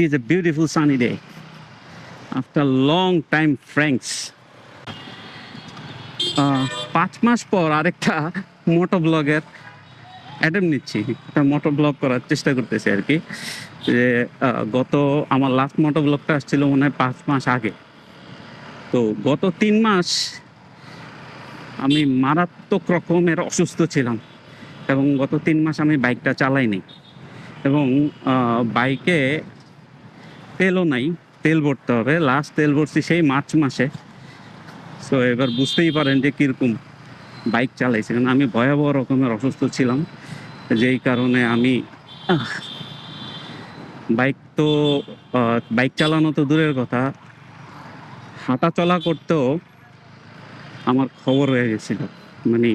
It is a beautiful sunny day. After long time, Franks. আহ, পাঁচ মাস পর আরেকটা মোটো ব্লগের অ্যাটেম্প নিচ্ছি একটা মোটো ব্লগ করার চেষ্টা করতেছি আর কি যে গত আমার লাস্ট মোটো ব্লগটা আসছিল মনে হয় পাঁচ মাস আগে তো গত তিন মাস আমি মারাত্মক রকমের অসুস্থ ছিলাম এবং গত তিন মাস আমি বাইকটা চালাইনি এবং বাইকে তেলও নাই, তেল ভরতে হবে। লাস্ট তেল ভরছি সেই মার্চ মাসে। সো এবার বুঝতেই পারেন যে কীরকম বাইক চালাইছি। কারণ আমি ভয়াবহ রকমের অসুস্থ ছিলাম। যেই কারণে আমি বাইক তো বাইক চালানো তো দূরের কথা। হাঁটা চলা করতেও আমার খবর হয়ে গেছিল। মানে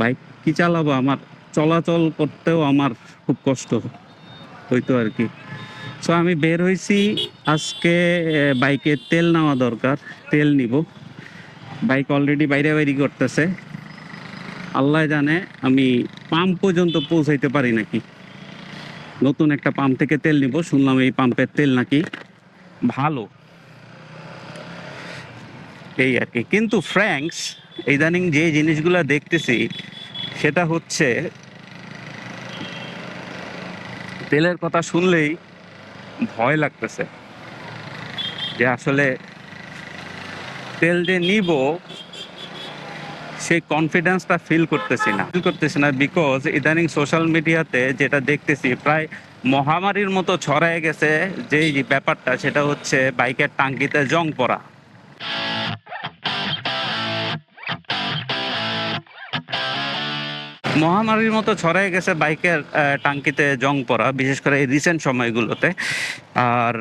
বাইক কি চালাবো? আমার চলাচল করতেও আমার খুব কষ্ট। হইতো আর কি। সো আমি বের হয়েছি আজকে বাইকে তেল নেওয়া দরকার, তেল নিব। বাইক অলরেডি বাইরে বাইরে করতেছে। আল্লাহ জানে আমি পাম্প পর্যন্ত পৌঁছাইতে পারি নাকি। নতুন একটা পাম্প থেকে তেল নিব, শুনলাম এই পাম্পের তেল নাকি ভালো। এই আর কি। কিন্তু ফ্র্যাঙ্কস ইদানিং যে জিনিসগুলো দেখতেছি, সেটা হচ্ছে, তেলের কথা শুনলেই ভয় লাগতেছে যে আসলে তেল যে নিব, সেই কনফিডেন্সটা ফিল করতেছি না। ফিল করতেছি না বিকজ ইদানিং সোশ্যাল মিডিয়াতে যেটা দেখতেছি, প্রায় মহামারীর মতো ছড়ায় গেছে যে ব্যাপারটা, সেটা হচ্ছে বাইকের টাঙ্কিতে জং পড়া। মহামারীর মতো ছড়ায় গেছে বাইকের টাঙ্কিতে জং পড়া বিশেষ করে এই রিসেন্ট সময়গুলোতে। আর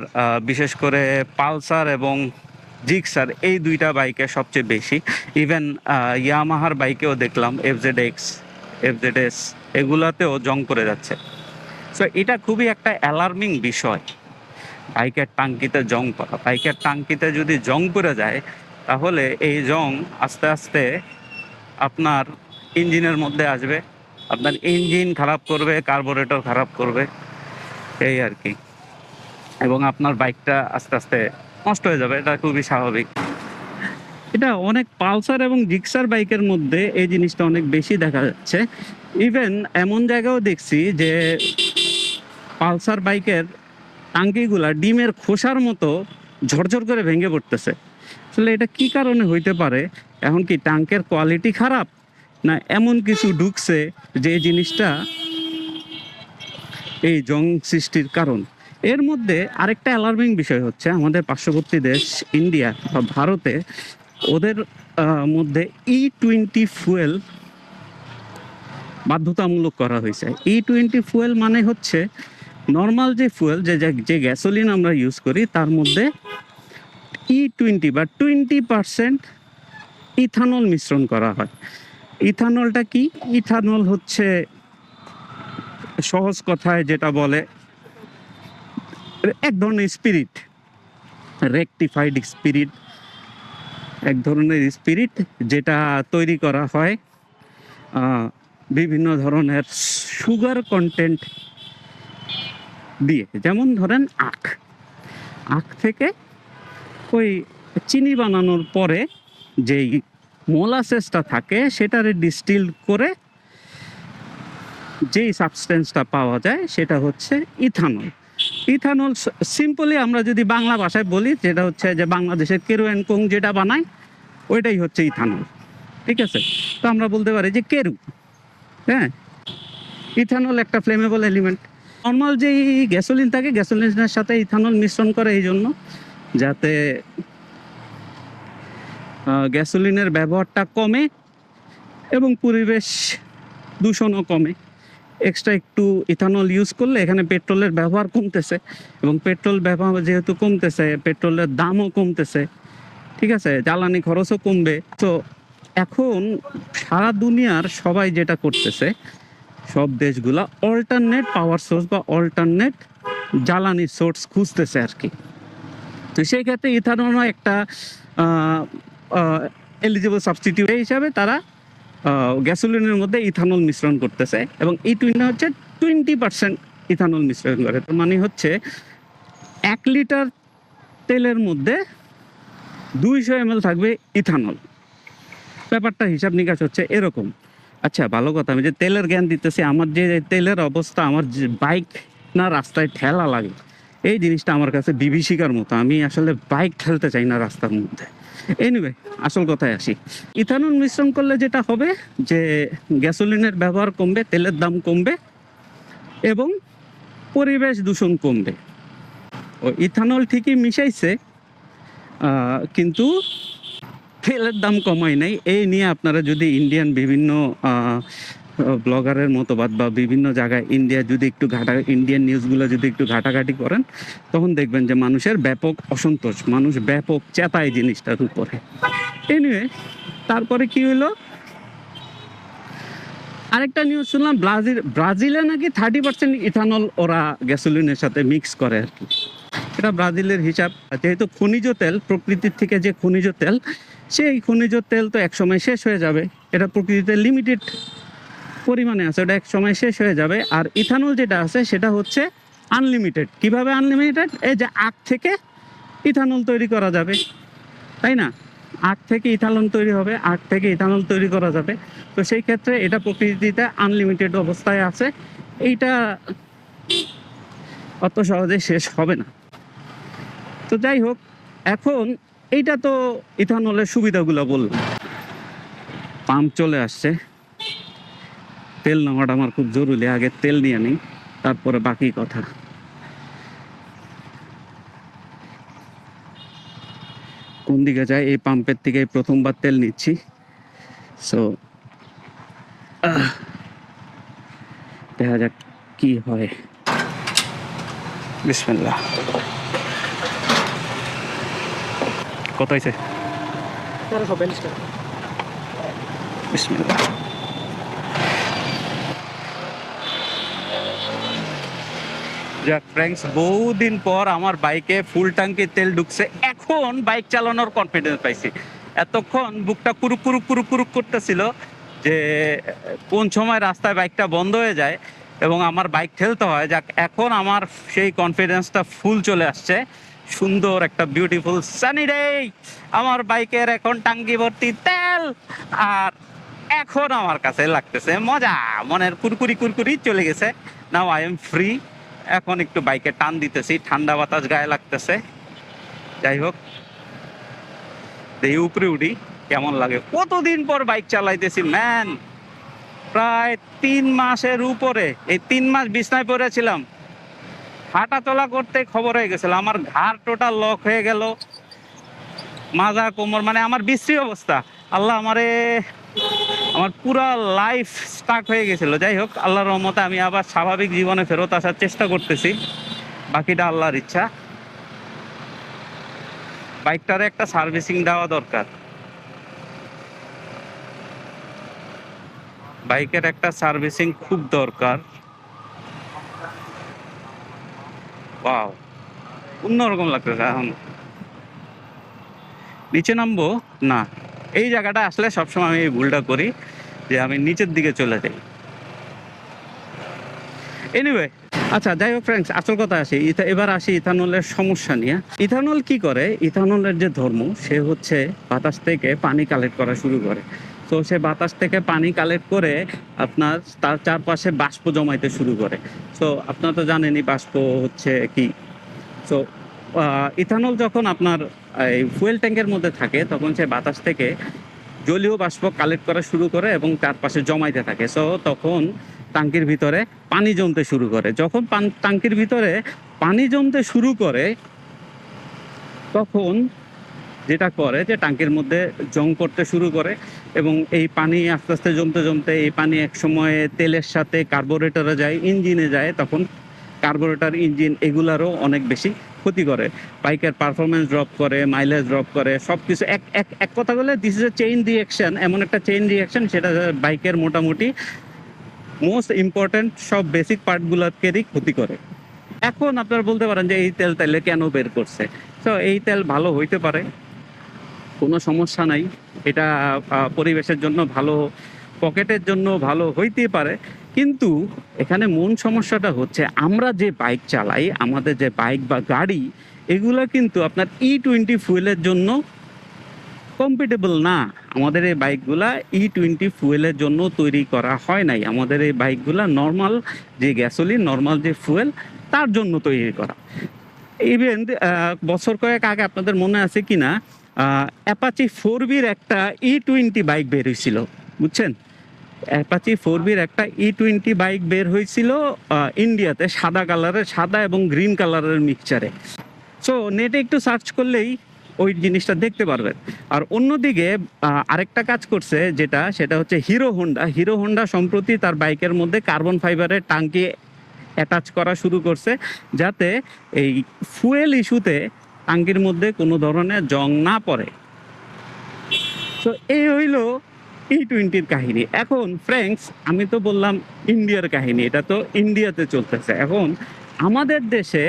বিশেষ করে পালসার এবং জিক্সার, এই দুইটা বাইকে সবচেয়ে বেশি। ইভেন ইয়ামাহার বাইকেও দেখলাম এফজেড এক্স এফজেড এস এগুলাতেও জং পড়ে যাচ্ছে। সো এটা খুবই একটা অ্যালার্মিং বিষয়, বাইকের টাঙ্কিতে জং পড়া বাইকের টাঙ্কিতে যদি জং পড়ে যায়, তাহলে এই জং আস্তে আস্তে আপনার ইঞ্জিনের মধ্যে আসবে। আপনার ইঞ্জিন খারাপ করবে, কার্বোরেটর খারাপ করবে, এই আর কি। এবং আপনার বাইকটা আস্তে আস্তে নষ্ট হয়ে যাবে, এটা খুবই স্বাভাবিক। এটা অনেক পালসার এবং জিক্সার বাইকের মধ্যে এই জিনিসটা অনেক বেশি দেখা যাচ্ছে। ইভেন এমন জায়গাও দেখছি যে পালসার বাইকের টাঙ্কিগুলা ডিমের খোসার মতো ঝরঝর করে ভেঙে পড়তেছে। আসলে এটা কি কারণে হইতে পারে? এখন কি টাঙ্কের কোয়ালিটি খারাপ? না, এমন কিছু ঢুকছে যে জিনিসটা এই জং সৃষ্টির কারণ। এর মধ্যে আরেকটা অ্যালার্মিং বিষয় হচ্ছে আমাদের পার্শ্ববর্তী দেশ ইন্ডিয়া বা ভারতে ওদের মধ্যে ই টোয়েন্টি ফুয়েল বাধ্যতামূলক করা হয়েছে। ই টোয়েন্টি ফুয়েল মানে হচ্ছে নর্মাল যে ফুয়েল যে, যে- গ্যাসোলিন আমরা ইউজ করি, তার মধ্যে ই টোয়েন্টি বা টোয়েন্টি পারসেন্ট ইথানল মিশ্রণ করা হয়। ইথানলটা কি? ইথানল হচ্ছে সহজ কথায় যেটা বলে, এক ধরনের স্পিরিট, রেকটিফাইড স্পিরিট, এক ধরনের স্পিরিট যেটা তৈরি করা হয় বিভিন্ন ধরনের সুগার কন্টেন্ট দিয়ে। যেমন ধরেন আখ। আখ থেকে ওই চিনি বানানোর পরে যেই মোলাসেসটা থাকে, সেটারে ডিস্টিল করে যেই সাবস্টেন্সটা পাওয়া যায়, সেটা হচ্ছে ইথানল ইথানল সিম্পলি আমরা যদি বাংলা ভাষায় বলি, যেটা হচ্ছে যে বাংলাদেশের কেরু অ্যান্ড কোং যেটা বানায়, ওইটাই হচ্ছে ইথানল ঠিক আছে? তো আমরা বলতে পারি যে কেরু হ্যাঁ? ইথানল একটা ফ্লেমেবল এলিমেন্ট নর্মাল যেই গ্যাসোলিন থাকে গ্যাসোলিনের সাথে ইথানল মিশ্রণ করে এই জন্য যাতে গ্যাসোলিনের ব্যবহারটা কমে এবং পরিবেশ দূষণও কমে। এক্সট্রা একটু ইথানল ইউজ করলে এখানে পেট্রোলের ব্যবহার কমতেছে এবং পেট্রোল ব্যবহার যেহেতু কমতেছে, পেট্রোলের দামও কমতেছে, ঠিক আছে? জ্বালানি খরচও কমবে। তো এখন সারা দুনিয়ার সবাই যেটা করতেছে, সব দেশগুলা অল্টারনেট পাওয়ার সোর্স বা অল্টারনেট জ্বালানি সোর্স খুঁজতেছে আর কি। তো সেই ক্ষেত্রে ইথানল একটা এলিজিবল সাবস্টিটিউট হিসাবে তারা গ্যাসোলিনের মধ্যে ইথানল মিশ্রণ করতেছে এবং এই টুইনটা হচ্ছে টোয়েন্টি পার্সেন্ট ইথানল মিশ্রণ করে। তার মানে হচ্ছে এক লিটার তেলের মধ্যে দুইশো এম থাকবে ইথানল ব্যাপারটা হিসাব নিকাশ হচ্ছে এরকম। আচ্ছা ভালো কথা, আমি যে তেলের জ্ঞান দিতেছি, আমার যে তেলের অবস্থা, আমার যে বাইক না রাস্তায় ঠেলা লাগে, এই জিনিসটা আমার কাছে বিভীষিকার মতো। আমি আসলে বাইক ঠেলতে চাই না রাস্তার মধ্যে। এনিওয়ে আসল কথায় আসি। ইথানল মিশ্রণ করলে যেটা হবে, যে গ্যাসোলিনের ব্যবহার কমবে, তেলের দাম কমবে এবং পরিবেশ দূষণ কমবে। ও ইথানল ঠিকই মিশাইছে কিন্তু তেলের দাম কমায় নাই। এই নিয়ে আপনারা যদি ইন্ডিয়ান বিভিন্ন ব্লগারের মতবাদ বা বিভিন্ন জায়গায় ইন্ডিয়া যদি একটু ঘাটা ইন্ডিয়ান নিউজগুলো যদি একটু ঘাটাঘাটি করেন, তখন দেখবেন যে মানুষের ব্যাপক অসন্তোষ, মানুষ ব্যাপক চেতায় জিনিসটার উপরে। এনিওয়ে তারপরে কি হলো? আরেকটা নিউজ শুনলাম, ব্রাজিল ব্রাজিলে নাকি থার্টি পার্সেন্ট ইথানল ওরা গ্যাসোলিনের সাথে মিক্স করে আর কি। এটা ব্রাজিলের হিসাব। যেহেতু খনিজ তেল, প্রকৃতির থেকে যে খনিজ তেল, সেই খনিজ তেল তো এক সময় শেষ হয়ে যাবে। এটা প্রকৃতিতে লিমিটেড পরিমাণে আছে, ওটা এক সময় শেষ হয়ে যাবে। আর ইথানল যেটা আছে, সেটা হচ্ছে আনলিমিটেড কীভাবে আনলিমিটেড এই যে আখ থেকে ইথানল তৈরি করা যাবে, তাই না? আখ থেকে ইথানল তৈরি হবে, আখ থেকে ইথানল তৈরি করা যাবে। তো সেই ক্ষেত্রে এটা প্রকৃতিতে আনলিমিটেড অবস্থায় আছে। এইটা অত সহজে শেষ হবে না। তো যাই হোক, এখন এইটা তো ইথানলের সুবিধাগুলো বললাম। পাম্প চলে আসছে। তেল নেওয়াটা আমার খুব জরুরি আগে তেল নিয়ে নিই তারপরে বাকি কথা। কোন দিকে যায় এই পাম্পের থেকে প্রথমবার তেল নিচ্ছি। সো দেখা যাক কি হয়। বিসমিল্লাহ। কত হয়েছে? তেরোশো যাক ফ্রেন্ডস বহুদিন পর আমার বাইকে ফুল ট্যাঙ্কি তেল ঢুকছে। এখন বাইক চালানোর কনফিডেন্স পাইছি। এতক্ষণ বুকটা কুরুক কুরুক কুরুক কুরুক করতেছিল যে, কোন সময় রাস্তায় বাইকটা বন্ধ হয়ে যায় এবং আমার বাইক ঠেলতে হয়। যাক, এখন আমার সেই কনফিডেন্সটা ফুল চলে আসছে। সুন্দর একটা বিউটিফুল সানি ডে আমার বাইকের এখন টাঙ্কি ভর্তি তেল আর এখন আমার কাছে লাগতেছে মজা। মনের কুরকুরি কুরকুরি চলে গেছে। নাও আই এম ফ্রি এখন একটু বাইকে টান দিতেছি, ঠান্ডা বাতাস গায়ে লাগতেছে। যাই হোক দেহি উপরে উঠি, কেমন লাগে। কতদিন পর বাইক চালাইতেছি, ম্যান! প্রায় তিন মাসের উপরে, এই তিন মাস বিছনায় পড়েছিলাম। হাঁটা চলা করতে খবর হয়ে গেছিল, আমার ঘাড় টোটাল লক হয়ে গেল। মাজা কোমর মানে আমার বিশ্রী অবস্থা। আল্লাহ আমারে আমার পুরো লাইফ স্টাক হয়ে গেছিল। যাই হোক, আল্লাহর রহমতে আমি আবার স্বাভাবিক জীবনে ফেরত আসার চেষ্টা করতেছি। বাকিটা আল্লাহর ইচ্ছা। বাইকটারে একটা সার্ভিসিং দেওয়া দরকার। বাইকের একটা সার্ভিসিং খুব দরকার। ওয়াও অন্যরকম লাগতেছে এখন। নিচে নামবো? না। এই জায়গাটা আসলে সবসময় আমি এই ভুলটা করি যে আমি নিচের দিকে চলে যাই। এনিওয়ে আচ্ছা যাই হোক ফ্রেন্ডস আসল কথা আসি। এবার আসি ইথানলের সমস্যা নিয়ে। ইথানল কি করে? ইথানলের যে ধর্ম, সে হচ্ছে বাতাস থেকে পানি কালেক্ট করা শুরু করে। তো সে বাতাস থেকে পানি কালেক্ট করে আপনার তার চারপাশে বাষ্প জমাইতে শুরু করে। তো আপনারা তো জানেনই বাষ্প হচ্ছে কি? তো ইথানল যখন আপনার এই ফুয়েল ট্যাঙ্কের মধ্যে থাকে, তখন সে বাতাস থেকে জলীয় বাষ্প কালেক্ট করা শুরু করে এবং চারপাশে জমাইতে থাকে। সো তখন টাঙ্কির ভিতরে পানি জমতে শুরু করে। যখন পান- টাঙ্কির ভিতরে পানি জমতে শুরু করে, তখন যেটা করে যে টাঙ্কির মধ্যে জং করতে শুরু করে এবং এই পানি আস্তে আস্তে জমতে জমতে, এই পানি এক সময় তেলের সাথে কার্বোরেটরে যায়, ইঞ্জিনে যায়, তখন কার্বোরেটর, ইঞ্জিন এগুলারও অনেক বেশি ক্ষতি করে। বাইকের পারফরমেন্স ড্রপ করে মাইলেজ ড্রপ করে সব কিছু এক এক এক কথা বলে this is a chain reaction এমন একটা চেইন রিয়াকশন সেটা বাইকের মোটামুটি মোস্ট ইম্পর্ট্যান্ট সব বেসিক পার্টগুলোকেরই ক্ষতি করে। এখন আপনারা বলতে পারেন যে এই তেল তাইলে কেন বের করছে? তো এই তেল ভালো হইতে পারে, কোনো সমস্যা নাই। এটা পরিবেশের জন্য ভালো, পকেটের জন্য ভালো হইতে পারে। কিন্তু এখানে মূল সমস্যাটা হচ্ছে আমরা যে বাইক চালাই, আমাদের যে বাইক বা গাড়ি, এগুলো কিন্তু আপনার ই টোয়েন্টি ফুয়েলের জন্য কম্পিটেবল না। আমাদের এই বাইকগুলা ই টোয়েন্টি ফুয়েলের জন্য তৈরি করা হয় নাই। আমাদের এই বাইকগুলা নর্মাল যে গ্যাসোলিন নর্মাল যে ফুয়েল তার জন্য তৈরি করা। ইভেন বছর কয়েক আগে আপনাদের মনে আছে কি না অ্যাপাচি ফোর বির একটা ই টোয়েন্টি বাইক বের হয়েছিল। বুঝছেন? অ্যাপাচি ফোর বির একটা ই টোয়েন্টি বাইক বের হয়েছিল ইন্ডিয়াতে, সাদা কালারের, সাদা এবং গ্রিন কালারের মিক্সচারে সো নেটে একটু সার্চ করলেই ওই জিনিসটা দেখতে পারবেন। আর অন্যদিকে আরেকটা কাজ করছে যেটা, সেটা হচ্ছে হিরো হোন্ডা হিরো হোন্ডা সম্প্রতি তার বাইকের মধ্যে কার্বন ফাইবারের টাঙ্কি অ্যাটাচ করা শুরু করছে, যাতে এই ফুয়েল ইস্যুতে টাঙ্কির মধ্যে কোনো ধরনের জং না পড়ে। তো এই হইল ই টোয়েন্টির কাহিনী। এখন ফ্রেন্ডস আমি তো বললাম ইন্ডিয়ার কাহিনী, এটা তো ইন্ডিয়াতে চলতেছে। এখন, আমাদের দেশে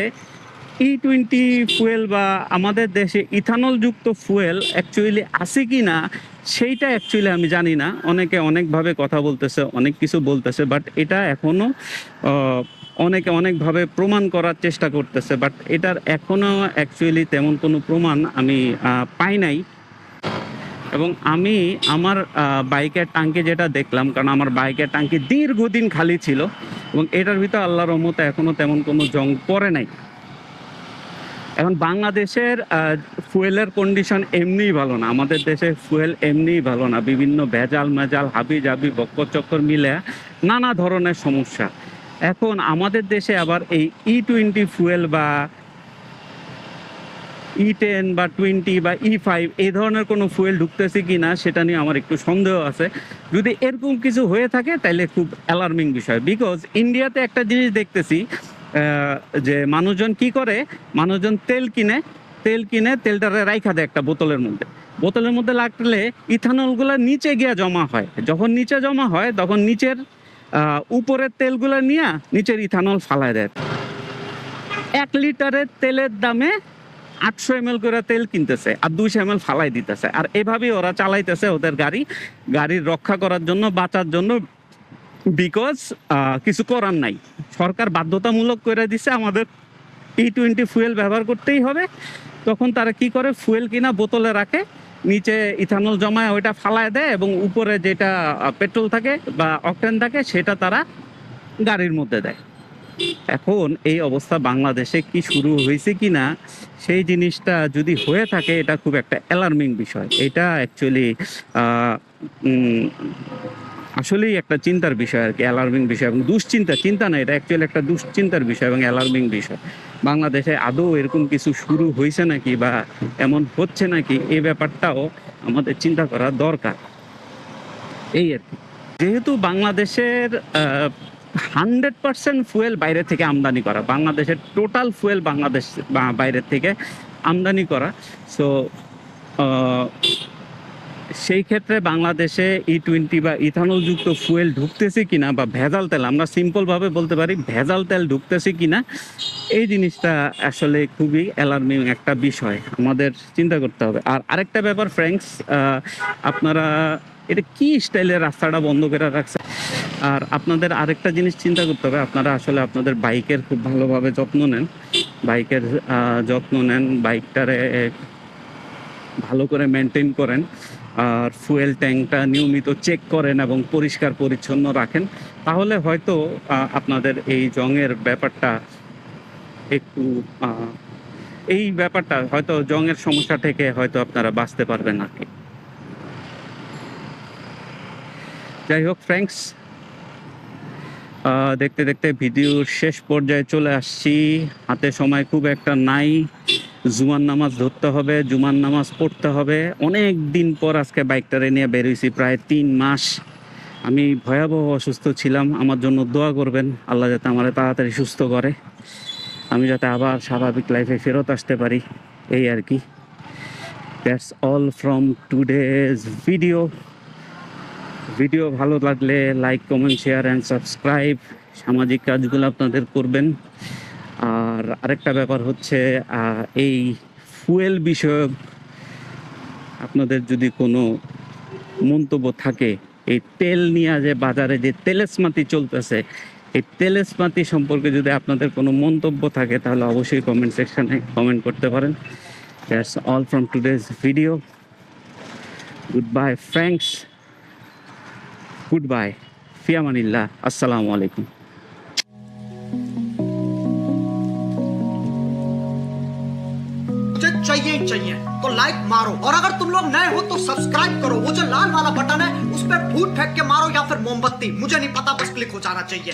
ই টোয়েন্টি ফুয়েল বা আমাদের দেশে ইথানল যুক্ত ফুয়েল অ্যাকচুয়ালি আছে কি না সেইটা অ্যাকচুয়ালি আমি জানি না। অনেকে অনেকভাবে কথা বলতেছে, অনেক কিছু বলতেছে বাট এটা এখনও অনেকে অনেকভাবে প্রমাণ করার চেষ্টা করতেছে বাট এটার এখনও অ্যাকচুয়ালি তেমন কোনো প্রমাণ আমি পাই নাই। এবং আমি আমার বাইকের টাঙ্কি যেটা দেখলাম, কারণ আমার বাইকের টাঙ্কি দীর্ঘদিন খালি ছিল এবং এটার ভিতরে আল্লাহ রহমতে এখনও তেমন কোনো জং পড়ে নাই। এখন বাংলাদেশের ফুয়েলের কন্ডিশন এমনিই ভালো না। আমাদের দেশে ফুয়েল এমনিই ভালো না। বিভিন্ন ভেজাল মেজাল, হাবি জাবি, বক্কর চক্কর মিলে নানা ধরনের সমস্যা। এখন আমাদের দেশে আবার এই ই টোয়েন্টি ফুয়েল বা ই টেন বা টোয়েন্টি বা ই ফাইভ এই ধরনের কোনো ফুয়েল ঢুকতেছে কি না সেটা নিয়ে আমার একটু সন্দেহ আছে। যদি এরকম কিছু হয়ে থাকে তাহলে খুব অ্যালার্মিং বিষয়। বিকজ ইন্ডিয়াতে একটা জিনিস দেখতেছি যে মানুষজন কি করে? মানুষজন তেল কিনে তেল কিনে তেলটারে রাইখা দেয় একটা বোতলের মধ্যে। বোতলের মধ্যে লাগলে ইথানলগুলো নিচে গিয়া জমা হয়। যখন নিচে জমা হয়, তখন নিচের উপরের তেলগুলো নিয়ে নিচের ইথানল ফালায় দেয়। এক লিটারের তেলের দামে আটশো এম করে তেল কিনতেছে আর দুইশো এম ফালাই দিতেছে। আর এভাবেই ওরা চালাইতেছে ওদের গাড়ি। গাড়ির রক্ষা করার জন্য, বাঁচার জন্য বিকজ কিছু করার নাই। সরকার বাধ্যতামূলক করে দিছে আমাদের টি টোয়েন্টি ফুয়েল ব্যবহার করতেই হবে। তখন তারা কি করে? ফুয়েল কিনা বোতলে রাখে, নিচে ইথানল জমায় ওইটা ফালায় দেয় এবং উপরে যেটা পেট্রোল থাকে বা অকটেন থাকে, সেটা তারা গাড়ির মধ্যে দেয়। এখন এই অবস্থা বাংলাদেশে কি শুরু হয়েছে কি না, সেই জিনিসটা যদি হয়ে থাকে, এটা খুব একটা অ্যালার্মিং বিষয়। এটা অ্যাকচুয়ালি আসলেই একটা চিন্তার বিষয় আর কি অ্যালার্মিং বিষয় এবং দুশ্চিন্তা, চিন্তা না, এটা অ্যাকচুয়ালি একটা দুশ্চিন্তার বিষয় এবং অ্যালার্মিং বিষয়। বাংলাদেশে আদৌ এরকম কিছু শুরু হয়েছে নাকি বা এমন হচ্ছে নাকি, এ ব্যাপারটাও আমাদের চিন্তা করা দরকার। এই আর কি। যেহেতু বাংলাদেশের হান্ড্রেড পার্সেন্ট ফুয়েল বাইরে থেকে আমদানি করা, বাংলাদেশের টোটাল ফুয়েল বাংলাদেশ বাইরের থেকে আমদানি করা। সো সেই ক্ষেত্রে বাংলাদেশে ই টোয়েন্টি বা ইথানল যুক্ত ফুয়েল ঢুকতেছে কিনা বা ভেজাল তেল, আমরা সিম্পলভাবে বলতে পারি ভেজাল তেল ঢুকতেছে কিনা, এই জিনিসটা আসলে খুবই অ্যালার্মিং একটা বিষয়। আমাদের চিন্তা করতে হবে। আর আরেকটা ব্যাপার ফ্রেন্ডস আপনারা এটা কি স্টাইলের রাস্তাটা বন্ধ করে রাখছে? আর আপনাদের আরেকটা জিনিস চিন্তা করতে হবে, আপনারা আসলে আপনাদের বাইকের খুব ভালোভাবে যত্ন নেন। বাইকের যত্ন নেন, বাইকটারে ভালো করে মেনটেন করেন, আর ফুয়েল ট্যাঙ্কটা নিয়মিত চেক করেন এবং পরিষ্কার পরিচ্ছন্ন রাখেন। তাহলে হয়তো আপনাদের এই জংয়ের ব্যাপারটা একটু এই ব্যাপারটা হয়তো জংয়ের সমস্যা থেকে হয়তো আপনারা বাঁচতে পারবেন আর কি। যাই হোক ফ্রেন্ডস দেখতে দেখতে ভিডিওর শেষ পর্যায়ে চলে আসছি। হাতে সময় খুব একটা নাই। জুমার নামাজ ধরতে হবে, জুমার নামাজ পড়তে হবে। অনেক দিন পর আজকে বাইকটারে নিয়ে বেরোইছি প্রায় তিন মাস। আমি ভয়াবহ অসুস্থ ছিলাম, আমার জন্য দোয়া করবেন, আল্লাহ যাতে আমার তাড়াতাড়ি সুস্থ করে। আমি যাতে আবার স্বাভাবিক লাইফে ফেরত আসতে পারি, এই আর কি। That's all from today's video video ভালো লাগলে like comment share and subscribe সামাজিক কাজগুলো আপনাদের করবেন। আর আরেকটা ব্যাপার হচ্ছে এই ফুয়েল বিষয়ক আপনাদের যদি কোনো মন্তব্য থাকে, এই তেল নিয়ে যে বাজারে যে তেলেসমাতি চলতেছে, এই তেলেসমাতি সম্পর্কে যদি আপনাদের কোনো মন্তব্য থাকে, তাহলে অবশ্যই কমেন্ট সেকশানে কমেন্ট করতে পারেন। That's all from today's video good bye friends good bye ফিয়ামানিল্লাহ আসসালামু আলাইকুম मुझे चाहिए ही चाहिए तो लाइक मारो और अगर तुम लोग नए हो तो सब्सक्राइब करो वो जो लाल वाला बटन है उस पर फूट फेंक के मारो या फिर मोमबत्ती मुझे नहीं पता बस क्लिक हो जाना चाहिए